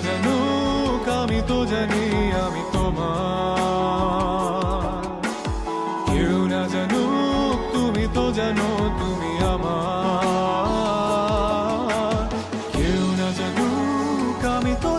জানুক আমি তো জানি আমি তোমার। কেউ না জানুক, তুমি তো জানো তুমি আমার। কেউ না জানুক, আমি তো